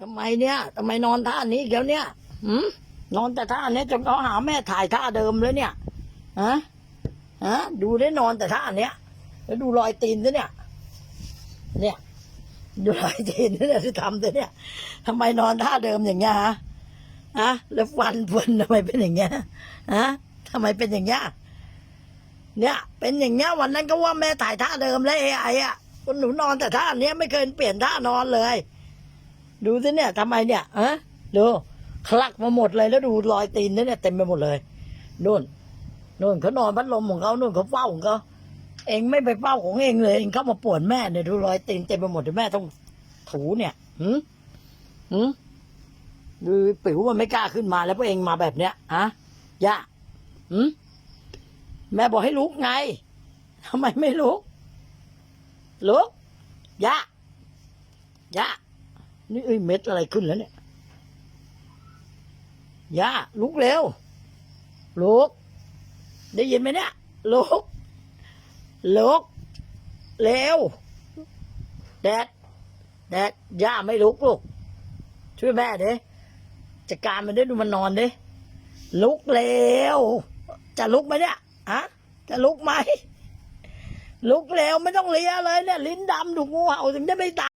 ทำไมเนี่ยทำไมนอนท่านี้เดี๋ยวเนี่ยหืมนอนแต่ท่าเนี้ยจนเขาหาแม่ถ่ายท่าเดิมเลยเนี่ยฮะฮะดูได้นอนแต่ท่าเนี้ยแล้วดูรอยตีนด้วยเนี่ย เนี่ย ดูรอยตีนด้วยเนี่ยที่ทำด้วยเนี่ยทำไมนอนท่าเดิมอย่างเงี้ยฮะฮะแล้วฟันฟันทำไมเป็นอย่างเงี้ยฮะทำไมเป็นอย่างเงี้ยเนี่ย เป็นอย่างเงี้ยวันนั้นก็ว่าแม่ถ่ายท่าเดิมแล้วเอไออะคนหนูนอนแต่ท่าเนี้ยไม่เคยเปลี่ยนท่านอนเลย ดูสิเนี่ยทำไมเนี่ยฮะดูคลักมาหมดเลยแล้วดูรอยตีนเนี่ยเต็มไปหมดเลยนู่นนู่นเขานอนพัดลมของเขานู่นเขาเฝ้าของเขาเองไม่ไปเฝ้าของเองเลยเองเข้ามาปวนแม่เนี่ยดูรอยตีนเต็มไปหมดเลยแม่ต้องถูเนี่ยหืมหืมดูปิ๋วมันไม่กล้าขึ้นมาแล้วพวกเองมาแบบเนี้ยฮะย่าหืมแม่บอกให้ลุกไงทำไมไม่ลุกลุกย่าย่า นี่เอ้ยเม็ดอะไรขึ้นแล้วเนี่ยย่าลุกเร็วลุกได้ยินไหมเนี่ยลุกลุกเร็วแดดแดดย่าไม่ลุกลูกช่วยแม่เด้จัดการมันได้ดูมันนอนเด้ลุกเร็วจะลุกไหมเนี่ยฮะจะลุกไหมลุกเร็วไม่ต้องเลียเลยเนี่ย ลิ้นดำดูงูเห่าถึงได้ไม่ตาย